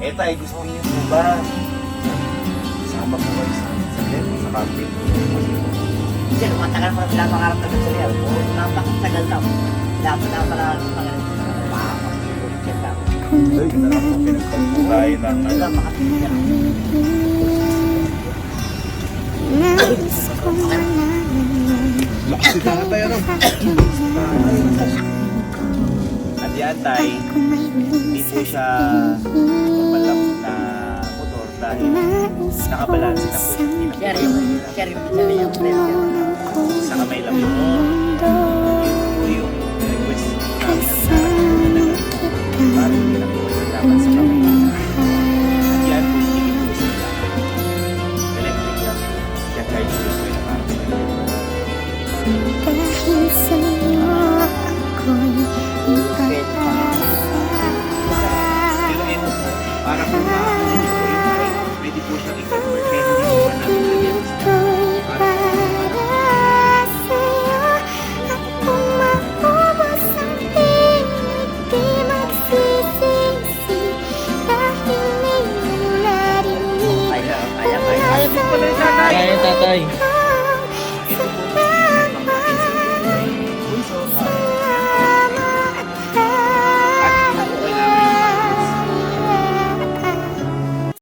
Eh tayo, gusto niyo po ba? Sama po kayo sa sa sa camping. Kasi matagal mo na pinapangarap na gusto niya. Oo, napakatagal na. Dapat na pala pangarap na makakapag-check lang. Ay, na lang po pinagpagpugay ng Wala ano. makapagyan. Laksita na tayo, ano? At yan, tay, hindi po siya na dahil nakabalansi na po Share yung, share yung, share yung sa kamay lang yun. Yun po yung request namin at narating talaga. Para hindi na po dapat sa kamay. At yan po hindi po sila. Electric yan. Kaya kahit sila po yung para sa Dahil sa'yo ako'y Pero ito po, para pwede po siyang i-convert. Kaya hindi po ba namin lagyan sa Kaya tatay.